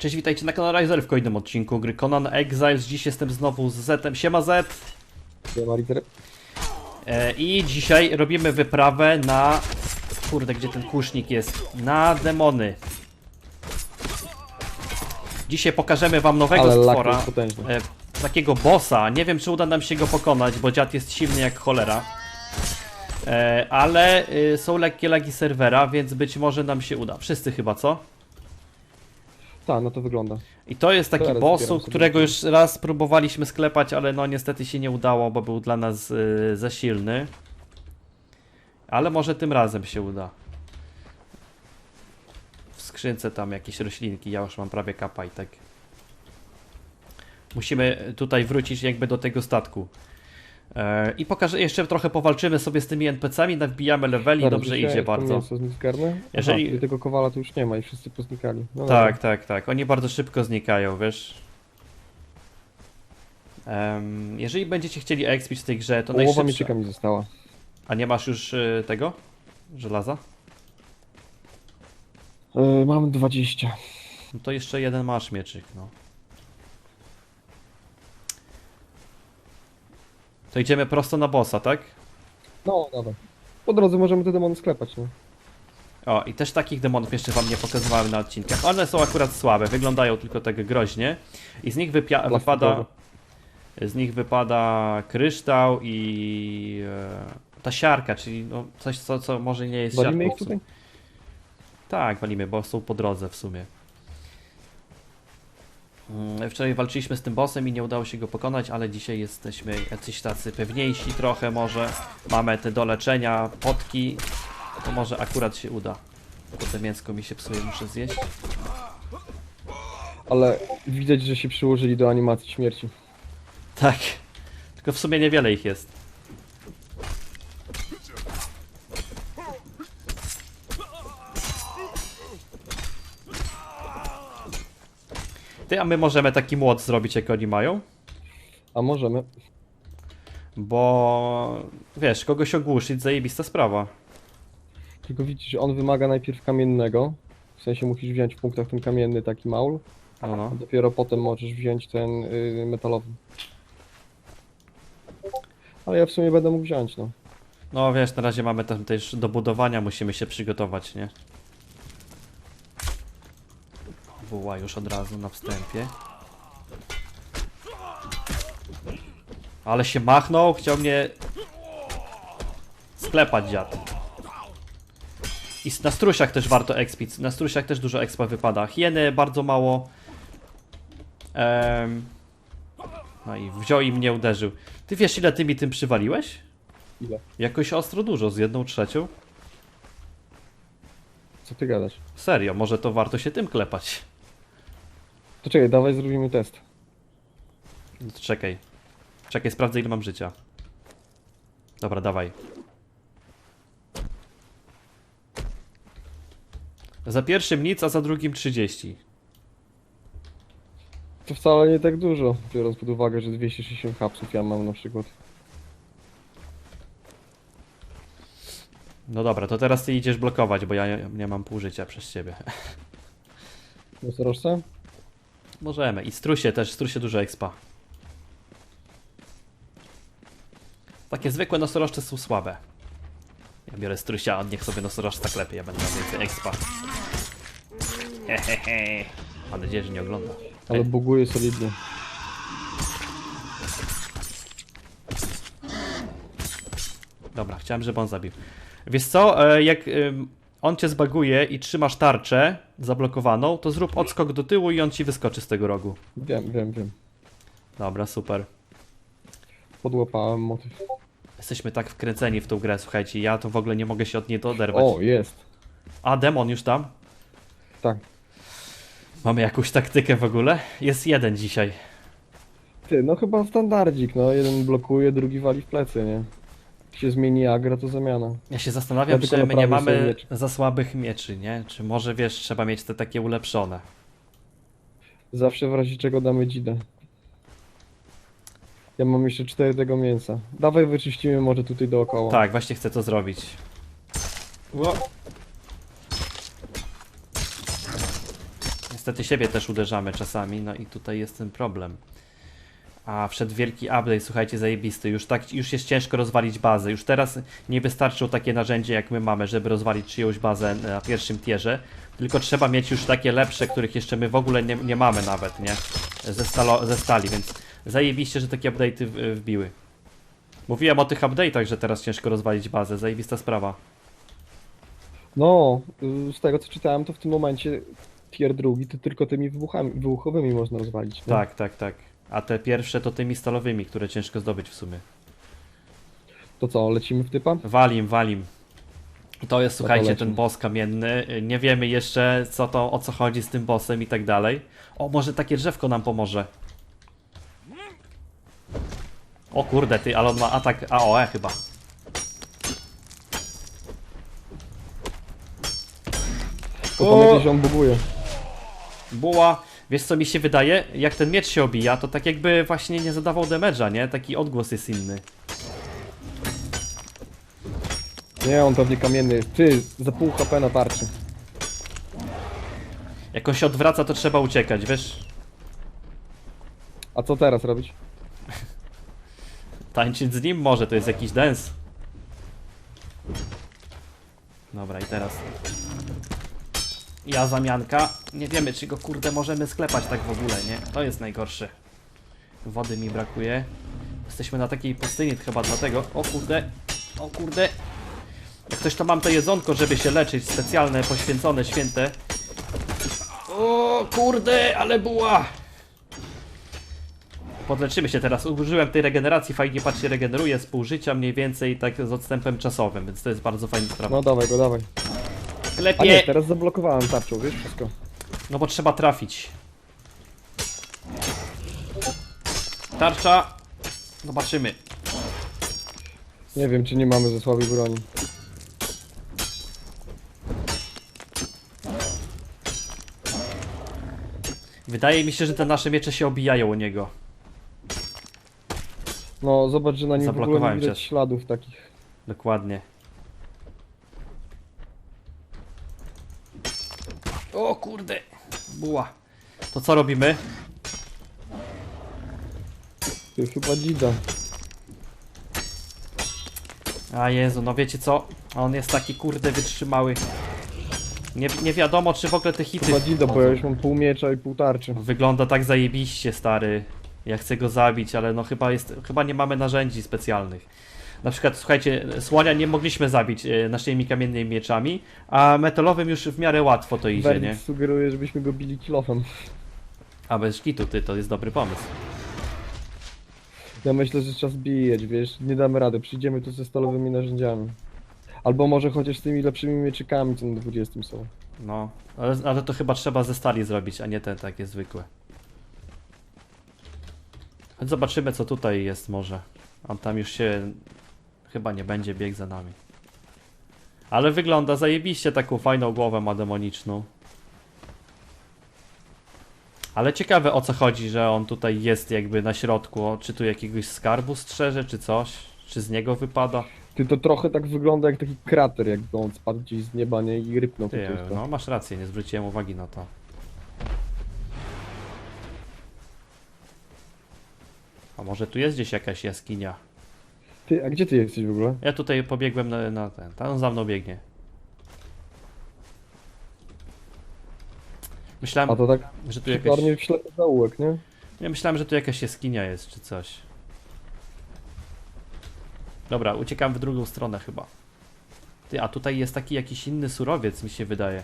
Cześć, witajcie na kanale Riser w kolejnym odcinku gry Conan Exiles. Dziś jestem znowu z Zetem. Siema Z. Ja ma literę. E, I dzisiaj robimy wyprawę na... Kurde, gdzie ten kusznik jest? Na demony. Dzisiaj pokażemy wam nowego Ale stwora. E, takiego bossa. Nie wiem, czy uda nam się go pokonać, bo dziad jest silny jak cholera. E, ale y, są lekkie lagi serwera, więc być może nam się uda. Wszyscy chyba, co? Tak, no to wygląda. I to jest taki Teraz bossu, którego już raz próbowaliśmy sklepać, ale no niestety się nie udało, bo był dla nas y, za silny. Ale może tym razem się uda. W skrzynce tam jakieś roślinki, ja już mam prawie kapa i tak. Musimy tutaj wrócić jakby do tego statku. E, I pokażę, jeszcze trochę powalczymy sobie z tymi NPC-ami, nawbijamy leveli, Zaraz dobrze idzie bardzo. zgarnę. Jeżeli-. Aha, tego kowala tu już nie ma i wszyscy poznikali. No Tak, tak, tak. Oni bardzo szybko znikają, wiesz. Em, jeżeli będziecie chcieli expić w tej grze, to dobra. Połowa najszybsze... mieczyka mi została. A nie masz już y, tego? Żelaza? Yy, mam 20. No to jeszcze jeden masz mieczyk, no. To idziemy prosto na bossa, tak? No, dobra. Po drodze możemy te demony sklepać, no. O, i też takich demonów jeszcze wam nie pokazywałem na odcinkach. One są akurat słabe, wyglądają tylko tak groźnie. I z nich wypada... Z nich wypada kryształ i e, ta siarka, czyli no coś, co, co może nie jest Walimy siarką. ich tutaj? Tak, walimy, bo są po drodze w sumie. Mm, Wczoraj walczyliśmy z tym bossem i nie udało się go pokonać, ale dzisiaj jesteśmy jacyś tacy pewniejsi trochę może. Mamy te do leczenia, potki, to może akurat się uda. Kurde, mięsko mi się psuje, muszę zjeść. Ale widać, że się przyłożyli do animacji śmierci. Tak, tylko w sumie niewiele ich jest. Ty, a my możemy taki młot zrobić, jak oni mają? A możemy. Bo wiesz, kogoś ogłuszyć, zajebista sprawa. Tylko widzisz, on wymaga najpierw kamiennego. W sensie musisz wziąć w punktach ten kamienny taki maul, No, no. a dopiero potem możesz wziąć ten y, metalowy. Ale ja w sumie będę mógł wziąć, no. no wiesz, na razie mamy tam też do budowania, musimy się przygotować, nie? Buła już od razu na wstępie. Ale się machnął, chciał mnie sklepać dziad. I na strusiach też warto expić. Na strusiach też dużo expa wypada. Hieny bardzo mało. Em, no i wziął i mnie uderzył. Ty wiesz ile ty mi tym przywaliłeś? Ile? Jakoś ostro dużo, z jedną trzecią. Co ty gadasz? Serio, może to warto się tym klepać. To czekaj, dawaj zrobimy test. No to czekaj. Czekaj, sprawdzę ile mam życia. Dobra, dawaj. Za pierwszym nic, a za drugim 30. To wcale nie tak dużo, biorąc pod uwagę, że 260 hapsów ja mam na przykład. No dobra, to teraz ty idziesz blokować, bo ja nie mam pół życia przez ciebie. Nosorożce? Możemy. I strusie też, strusie dużo expa. Takie zwykłe nosorożce są słabe. Ja biorę strusia, on niech sobie nosorożca klepie, ja będę miał więcej expa. Hehehe. Mam nadzieję, że nie ogląda. Ale buguje solidnie. Dobra, chciałem, żeby on zabił. Wiesz co, e, jak on cię zbaguje i trzymasz tarczę zablokowaną, to zrób odskok do tyłu i on ci wyskoczy z tego rogu. Wiem, wiem, wiem. Dobra, super. Podłapałem motyw. Jesteśmy tak wkręceni w tą grę, słuchajcie, ja to w ogóle nie mogę się od niej oderwać. O, jest. A, demon już tam? Tak. Mamy jakąś taktykę w ogóle? Jest jeden dzisiaj. Ty, no chyba standardzik, no. Jeden blokuje, drugi wali w plecy, nie? Jak się zmieni agra, to zamiana. Ja się zastanawiam, Ja czy my nie mamy za słabych mieczy, nie? Czy może, wiesz, trzeba mieć te takie ulepszone. Zawsze w razie czego damy dzidę. Ja mam jeszcze cztery tego mięsa. Dawaj wyczyścimy może tutaj dookoła. Tak, właśnie chcę to zrobić. Ło. Niestety siebie też uderzamy czasami, no i tutaj jest ten problem. A wszedł wielki update, słuchajcie, zajebisty. Już tak, już jest ciężko rozwalić bazę. Już teraz nie wystarczą takie narzędzie jak my mamy, żeby rozwalić czyjąś bazę na pierwszym tierze. Tylko trzeba mieć już takie lepsze, których jeszcze my w ogóle nie, nie mamy nawet, nie? Ze, stalo, ze stali, więc zajebiście, że takie update'y w- wbiły. Mówiłem o tych update'ach, że teraz ciężko rozwalić bazę. Zajebista sprawa. No, y, z tego co czytałem, to w tym momencie tier drugi to tylko tymi wybuchami, wybuchowymi można rozwalić. nie? Tak, tak, tak. A te pierwsze to tymi stalowymi, które ciężko zdobyć w sumie. To co, lecimy w typa? Walim, walim. To jest, słuchajcie, ten boss kamienny. Nie wiemy jeszcze, co to, o co chodzi z tym bossem i tak dalej. O, może takie drzewko nam pomoże. O kurde, ty, ale on ma atak AOE chyba. To O! tam jakieś on buguje. Buła, wiesz co mi się wydaje? Jak ten miecz się obija, to tak jakby właśnie nie zadawał damage'a, nie? Taki odgłos jest inny. Nie, on pewnie kamienny jest. Ty, za pół HP na tarczy. Jak on się odwraca, to trzeba uciekać, wiesz? A co teraz robić? Tańczyć z nim może, to jest jakiś dance. Dobra, i teraz. Ja zamianka. Nie wiemy, czy go kurde możemy sklepać tak w ogóle, nie? To jest najgorsze. Wody mi brakuje. Jesteśmy na takiej pustyni chyba dlatego. O kurde, o kurde. Jak ktoś to mam to jedzonko, żeby się leczyć, specjalne, poświęcone, święte. O kurde, ale buła! Podleczymy się teraz. Użyłem tej regeneracji, fajnie patrzcie, regeneruje z pół życia mniej więcej, tak z odstępem czasowym, więc to jest bardzo fajna sprawa. No dawaj go, dawaj. A nie, teraz zablokowałem tarczą, wiesz, wszystko. No bo trzeba trafić. Tarcza. Zobaczymy. Nie wiem, czy nie mamy ze słabej broni. Wydaje mi się, że te nasze miecze się obijają o niego. No, zobacz, że na nim w ogóle Zablokowałem nie widać cię. śladów takich. Dokładnie. O kurde. Buła. To co robimy? Ty, chyba dzida. A Jezu, no wiecie co? On jest taki kurde wytrzymały. Nie, nie wiadomo, czy w ogóle te hity... Chyba dzida, bo ja już mam pół miecza i pół tarczy. Wygląda tak zajebiście, stary. Ja chcę go zabić, ale no chyba jest, chyba nie mamy narzędzi specjalnych. Na przykład, słuchajcie, słonia nie mogliśmy zabić e, naszymi kamiennymi mieczami, a metalowym już w miarę łatwo to idzie, nie? Wernick sugeruje, żebyśmy go bili kilofem. A bez szkitu, ty, to jest dobry pomysł. Ja myślę, że czas bijeć, wiesz, nie damy rady, przyjdziemy tu ze stalowymi narzędziami. Albo może chociaż z tymi lepszymi mieczykami, co na 20 są. No, ale, ale to chyba trzeba ze stali zrobić, a nie te takie zwykłe. Choć zobaczymy, co tutaj jest może. On tam już się chyba nie będzie biegł za nami. Ale wygląda zajebiście, taką fajną głowę ma demoniczną. Ale ciekawe o co chodzi, że on tutaj jest jakby na środku. Czy tu jakiegoś skarbu strzeże, czy coś? Czy z niego wypada? Ty to trochę tak wygląda jak taki krater, jakby on spadł gdzieś z nieba, nie? I rypnął Ty, no masz rację, nie zwróciłem uwagi na to. A może tu jest gdzieś jakaś jaskinia? Ty, a gdzie ty jesteś w ogóle? Ja tutaj pobiegłem na, na ten. Tam za mną biegnie. Myślałem, A to tak że tu jakaś. w ślepy zaułek, nie? Ja myślałem, że tu jakaś jaskinia jest, czy coś. Dobra, uciekam w drugą stronę chyba. Ty, a tutaj jest taki jakiś inny surowiec, mi się wydaje.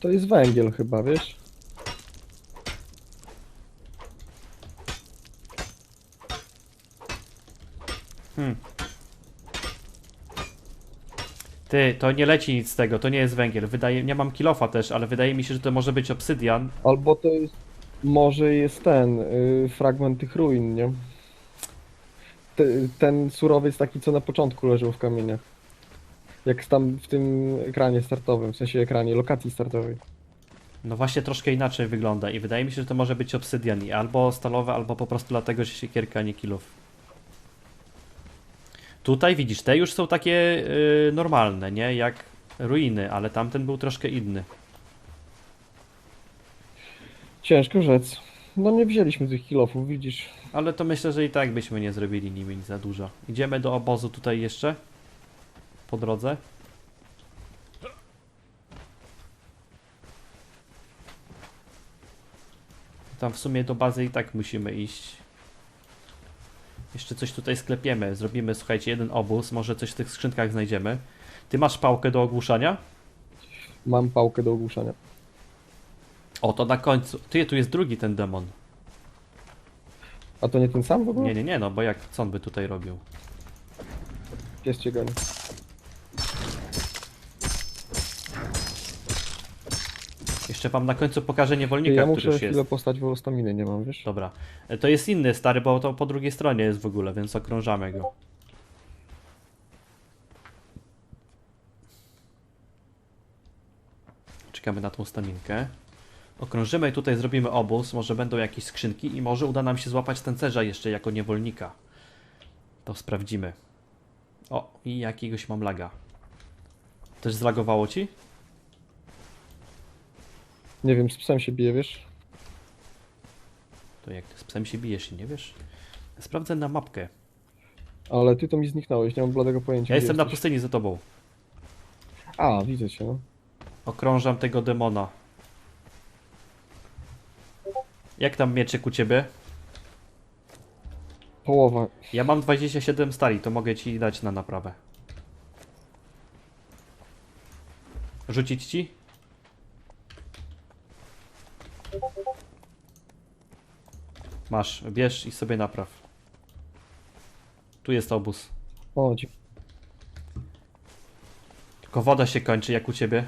To jest węgiel chyba, wiesz? Hmm. Ty, to nie leci nic z tego, to nie jest węgiel. Wydaje, nie mam kilofa też, ale wydaje mi się, że to może być obsydian. Albo to jest... Może jest ten, y, fragment tych ruin, nie? Te, ten surowiec taki, co na początku leżał w kamieniach. Jak tam w tym ekranie startowym, w sensie ekranie lokacji startowej. No właśnie troszkę inaczej wygląda i wydaje mi się, że to może być obsydian i albo stalowe, albo po prostu dlatego, że siekierka, a nie kilof. Tutaj widzisz, te już są takie y, normalne, nie? Jak ruiny, ale tamten był troszkę inny. Ciężko rzec. No nie wzięliśmy tych kilofów, widzisz. Ale to myślę, że i tak byśmy nie zrobili nimi za dużo. Idziemy do obozu tutaj jeszcze. Po drodze. Tam w sumie do bazy i tak musimy iść. Jeszcze coś tutaj sklepiemy. Zrobimy, słuchajcie, jeden obóz. Może coś w tych skrzynkach znajdziemy. Ty masz pałkę do ogłuszania? Mam pałkę do ogłuszania. O, to na końcu. Ty, tu jest drugi ten demon. A to nie ten sam w ogóle? Nie, nie, nie, no bo jak, co on by tutaj robił? Pies cię goni. Jeszcze wam na końcu pokażę niewolnika, ja który już jest. postać, bo staminy nie mam, wiesz? Dobra. E, To jest inny stary, bo to po drugiej stronie jest w ogóle, więc okrążamy go. Czekamy na tą staminkę. Okrążymy i tutaj zrobimy obóz, może będą jakieś skrzynki i może uda nam się złapać tencerza jeszcze jako niewolnika. To sprawdzimy. O, i jakiegoś mam laga. Też zlagowało ci? Nie wiem, z psem się bije, wiesz? To jak ty z psem się bijesz i nie wiesz? Sprawdzę na mapkę. Ale ty to mi zniknąłeś, nie mam bladego pojęcia. Ja gdzie jestem na jesteś. pustyni za tobą. A, widzę cię, no. Okrążam tego demona. Jak tam mieczyk u ciebie? Połowa. Ja mam 27 stali, to mogę ci dać na naprawę. Rzucić ci? Masz, bierz i sobie napraw. Tu jest obóz. Dzi- Tylko woda się kończy jak u ciebie.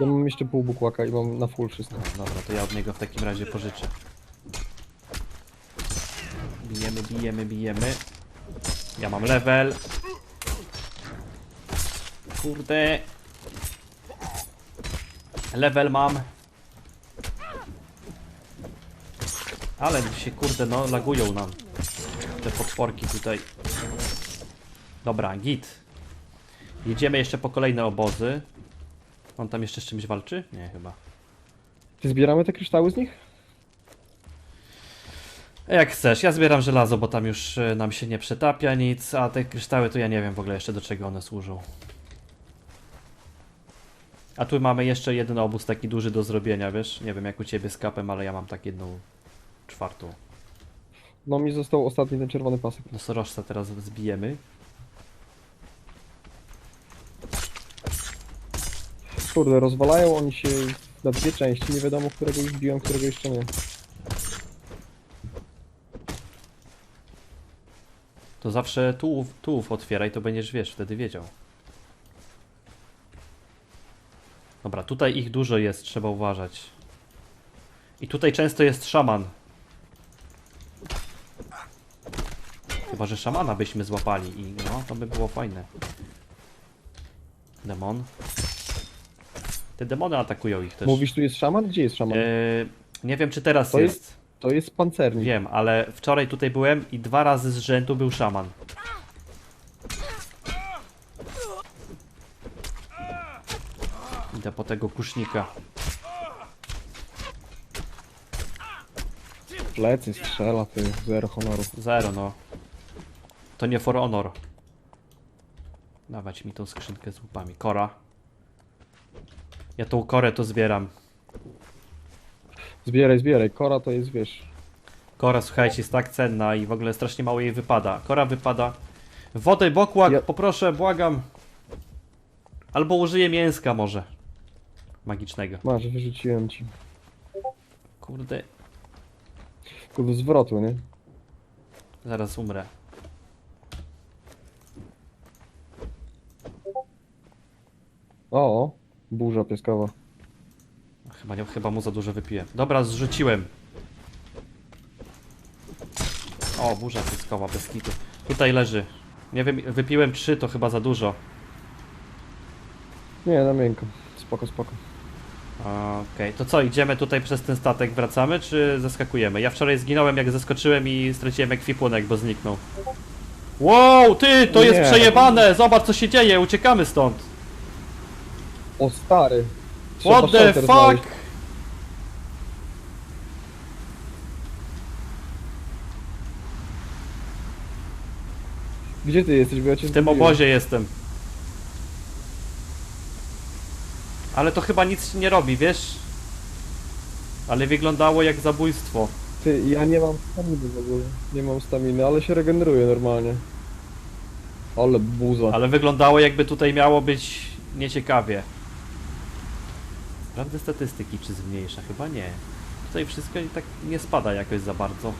ja mam jeszcze pół bukłaka i mam na full wszystko. Dobra, to ja od niego w takim razie pożyczę. Bijemy, bijemy, bijemy. Ja mam level. Kurde. Level mam. Ale się kurde no lagują nam. Te potworki tutaj. Dobra, git. Jedziemy jeszcze po kolejne obozy. On tam jeszcze z czymś walczy? Nie, chyba. Ty zbieramy te kryształy z nich? Jak chcesz, ja zbieram żelazo, bo tam już e, nam się nie przetapia nic, a te kryształy to ja nie wiem w ogóle jeszcze do czego one służą. A tu mamy jeszcze jeden obóz taki duży do zrobienia, wiesz? Nie wiem jak u ciebie z kapem, ale ja mam tak jedną czwartą. No mi został ostatni ten czerwony pasek. No sorożca teraz zbijemy. Kurde, rozwalają oni się na dwie części, nie wiadomo którego już biłem, którego jeszcze nie. To zawsze tułów, tułów otwieraj, to będziesz, wiesz, wtedy wiedział. Dobra, tutaj ich dużo jest, trzeba uważać. I tutaj często jest szaman. Chyba, że szamana byśmy złapali i no, to by było fajne. Demon. Te demony atakują ich też. Mówisz, tu jest szaman? Gdzie jest szaman? Yy, nie wiem, czy teraz To jest- jest. To jest pancernik. Wiem, ale wczoraj tutaj byłem i dwa razy z rzędu był szaman. Idę po tego kusznika. Plecy strzela, ty, zero honoru. Zero, no. To nie for honor. Dawać mi tą skrzynkę z łupami. Kora. Ja tą korę to zbieram. Zbieraj, zbieraj, kora to jest, wiesz... Kora, słuchajcie, jest tak cenna i w ogóle strasznie mało jej wypada. Kora wypada. Wodę, bokłak, Ja- poproszę, błagam. Albo użyję mięska może. Magicznego. Masz, wyrzuciłem ci. Kurde, Kurde, zwrotu, nie? zaraz umrę. O, burza pieskowa. Chyba, nie, chyba mu za dużo wypiłem. Dobra, zrzuciłem. O, burza pyskowa, bez kitu. Tutaj leży. Nie wiem, wypiłem trzy, to chyba za dużo. Nie, na miękko. Spoko, spoko. Okej, to co, idziemy tutaj przez ten statek, wracamy, czy zeskakujemy? Ja wczoraj zginąłem, jak zeskoczyłem i straciłem ekwipunek, bo zniknął. Wow, ty, to jest Nie. przejebane! Zobacz, co się dzieje, uciekamy stąd! O stary. Trzeba What the fuck? znaleźć. Gdzie ty jesteś, bo ja cię W tym obozie jestem. Ale to chyba nic nie robi, wiesz? Ale wyglądało jak zabójstwo. Ty, ja nie mam staminy w ogóle. Nie mam staminy, ale się regeneruję normalnie. Ale buza. Ale wyglądało jakby tutaj miało być nieciekawie. Sprawdzę statystyki, czy zmniejsza. Chyba nie. Tutaj wszystko i tak nie spada jakoś za bardzo.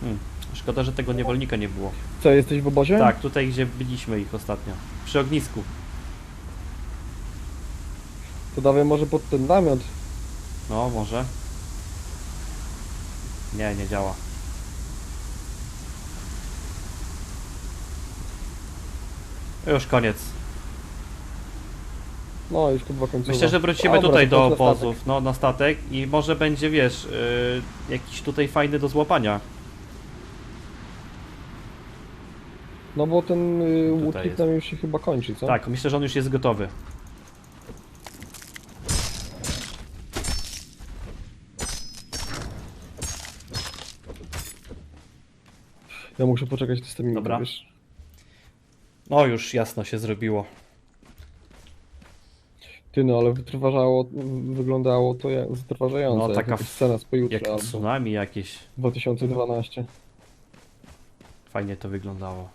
Hmm. Szkoda, że tego niewolnika nie było. Co, jesteś w obozie? Tak, tutaj gdzie byliśmy ich ostatnio. Przy ognisku. To dawaj może pod ten namiot. No, może. Nie, nie działa. Już koniec. No, już dwa końcowe. Myślę, że wrócimy Dobra, tutaj do obozów, no na statek i może będzie, wiesz, yy, jakiś tutaj fajny do złapania. No bo ten y, Tutaj łódnik jest. nam już się chyba kończy, co? Tak, myślę, że on już jest gotowy. Ja muszę poczekać z tymi Dobra. wiesz. No już jasno się zrobiło. Ty no, ale wytrważało, wyglądało to jak zatrważająco. No, jak taka jakaś f- scena z pojutrze Jak albo tsunami jakieś. 2012. Fajnie to wyglądało.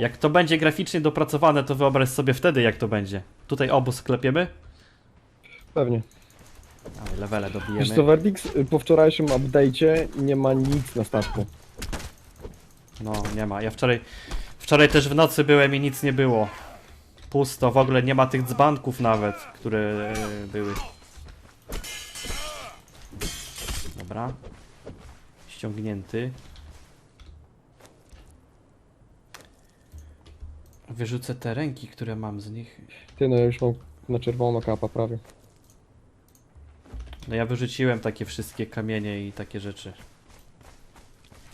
Jak to będzie graficznie dopracowane, to wyobraź sobie wtedy, jak to będzie. Tutaj obóz sklepiemy. Pewnie. Ale levele Wiesz co, dobijemy. Verdix y, po wczorajszym update'cie nie ma nic na statku. No, nie ma. Ja wczoraj, wczoraj też w nocy byłem i nic nie było. Pusto, w ogóle nie ma tych dzbanków nawet, które e, były. Dobra. Ściągnięty. Wyrzucę te ręki, które mam z nich. Ty no, ja już mam na czerwono kapa prawie. No ja wyrzuciłem takie wszystkie kamienie i takie rzeczy.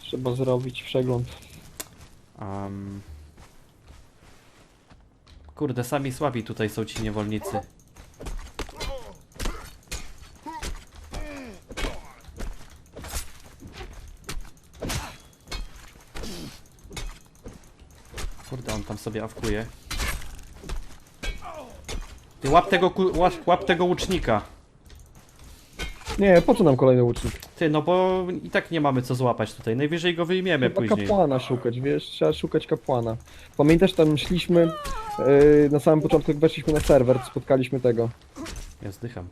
Trzeba zrobić przegląd. Um... Kurde, sami słabi tutaj są ci niewolnicy. Kurde, on tam sobie awkuje. Ty łap tego, łap, łap tego łucznika. Nie, po co nam kolejny łucznik? Ty, no bo i tak nie mamy co złapać tutaj. Najwyżej go wyjmiemy Trzeba później. kapłana szukać, wiesz? Trzeba szukać kapłana. Pamiętasz, tam szliśmy yy, na samym początku, jak weszliśmy na serwer, spotkaliśmy tego. Ja zdycham.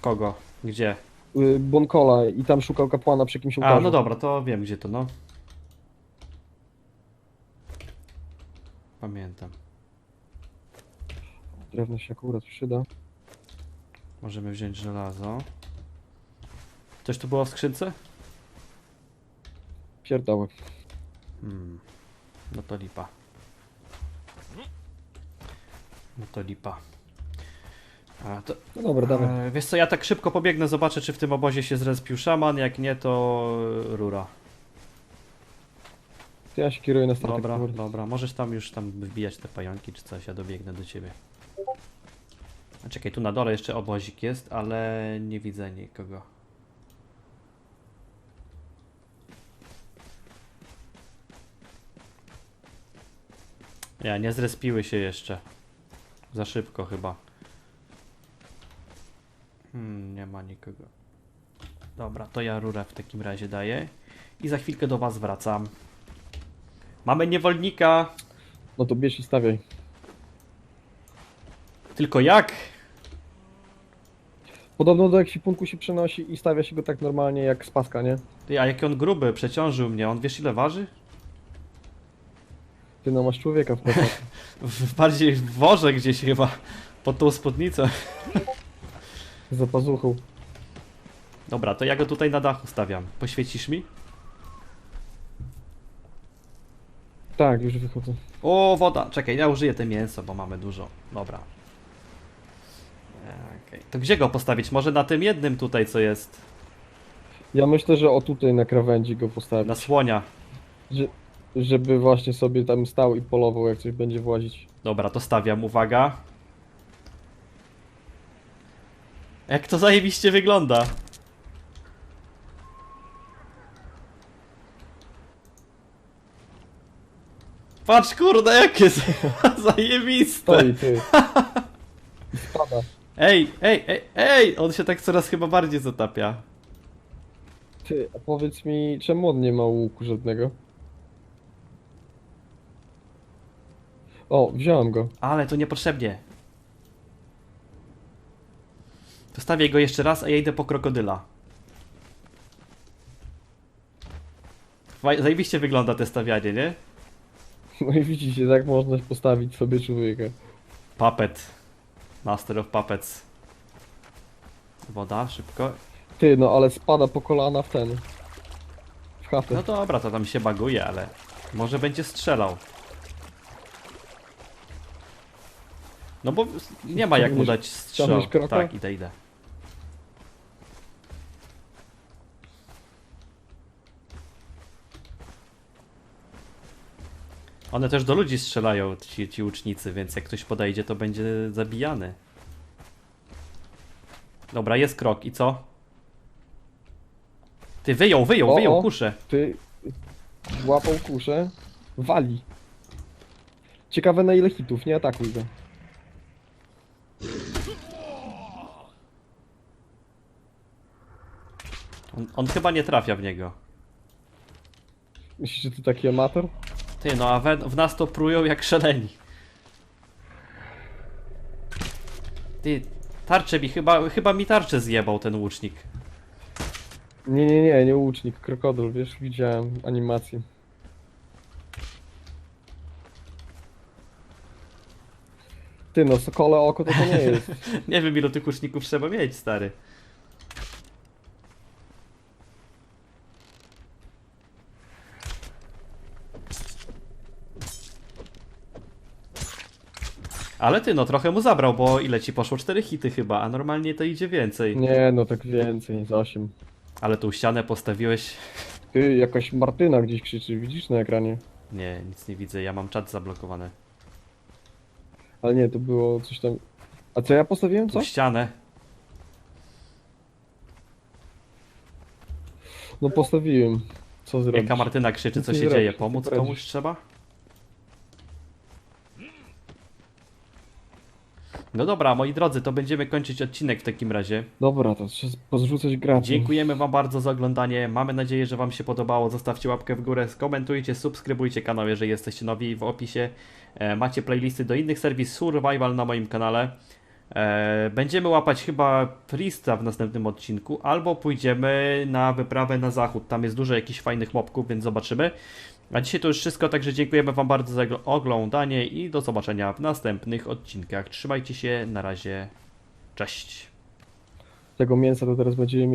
Kogo? Gdzie? Yy, Bonkola i tam szukał kapłana przy jakimś ołtarzu. A, no dobra, to wiem gdzie to, no. Pamiętam. Drewno się akurat przyda. Możemy wziąć żelazo. Coś tu było w skrzynce? Pierdoły. Hmm. No to lipa. No to lipa. A, to, No dobra, dawaj. e, wiesz co, ja tak szybko pobiegnę, zobaczę czy w tym obozie się zrespił szaman, jak nie to e, rura. To ja się kieruję na statek. Dobra, dobra, możesz tam już tam wbijać te pająki czy coś, ja dobiegnę do ciebie. A czekaj, tu na dole jeszcze obozik jest, ale nie widzę nikogo. Ja, nie zrespiły się jeszcze. Za szybko chyba. Hmm, nie ma nikogo. Dobra, to ja rurę w takim razie daję. I za chwilkę do was wracam. Mamy niewolnika. No to bierz i stawiaj. Tylko jak? Podobno do ekwipunku się przenosi i stawia się go tak normalnie jak z paska, nie? Ty, a jaki on gruby, przeciążył mnie. On wiesz ile waży? Ty no masz człowieka w plecach. W, bardziej w worze gdzieś chyba. Pod tą spódnicę. za pazuchą. Dobra, to ja go tutaj na dachu stawiam. Poświecisz mi? Tak, już wychodzę. O, woda. Czekaj, ja użyję te mięso, bo mamy dużo. Dobra. To gdzie go postawić? Może na tym jednym tutaj, co jest? Ja myślę, że o tutaj na krawędzi go Na postawię, słonia. żeby właśnie sobie tam stał i polował, jak coś będzie włazić. Dobra, to stawiam, uwaga. Jak to zajebiście wygląda. Patrz kurde, jakie zajebiste. Stoi, ty. Spada. Ej, ej, ej, ej! On się tak coraz chyba bardziej zatapia. Ty, a powiedz mi, czemu on nie ma łuku żadnego? O, wziąłem go. Ale to niepotrzebnie. Zostawię go jeszcze raz, a ja idę po krokodyla. Faj- Zajebiście wygląda te stawianie, nie? No i widzicie, tak można postawić sobie człowieka. Puppet. Master of Puppets. Woda, szybko. Ty, no ale spada po kolana w ten. W chatę. No dobra, to tam się baguje, ale może będzie strzelał. No bo nie ma jak mu dać strzał. ciągniesz kroka? Tak, idę, idę. One też do ludzi strzelają, ci, ci łucznicy, więc jak ktoś podejdzie, to będzie zabijany. Dobra, jest krok i co? Ty wyjął, wyjął, O, wyjął o. kuszę. Ty łapał kuszę, wali. Ciekawe na ile hitów, nie atakuj go. On, on chyba nie trafia w niego. Myślisz, że ty taki amator? Ty, no a we, w nas to prują jak szaleni. Ty, tarczę mi, chyba, chyba mi tarczę zjebał ten łucznik. Nie, nie, nie, nie łucznik, krokodyl, wiesz, widziałem animację. Ty no, sokole oko to to nie jest. Nie wiem ilu tych łuczników trzeba mieć, stary. Ale ty, no trochę mu zabrał, bo ile ci poszło? 4 hity chyba, a normalnie to idzie więcej. Nie, no tak więcej, z 8. Ale tą ścianę postawiłeś. Ty, jakaś Martyna gdzieś krzyczy, widzisz na ekranie? Nie, nic nie widzę, ja mam czat zablokowany. Ale nie, to było coś tam... A co ja postawiłem, co? Ścianę. No postawiłem. Co zrobić? Jaka Martyna krzyczy, co się zrobisz, dzieje? Pomóc komuś trzeba? No dobra, moi drodzy, to będziemy kończyć odcinek w takim razie. Dobra, to trzeba pozrzucać graczy. Dziękujemy Wam bardzo za oglądanie. Mamy nadzieję, że Wam się podobało. Zostawcie łapkę w górę, skomentujcie, subskrybujcie kanał, jeżeli jesteście nowi. W opisie e, macie playlisty do innych serwis Survival na moim kanale. E, będziemy łapać chyba Priesta w następnym odcinku, albo pójdziemy na wyprawę na zachód. Tam jest dużo jakichś fajnych mobków, więc zobaczymy. A dzisiaj to już wszystko, także dziękujemy Wam bardzo za oglądanie i do zobaczenia w następnych odcinkach. Trzymajcie się, na razie, cześć. Tego mięsa to teraz będziemy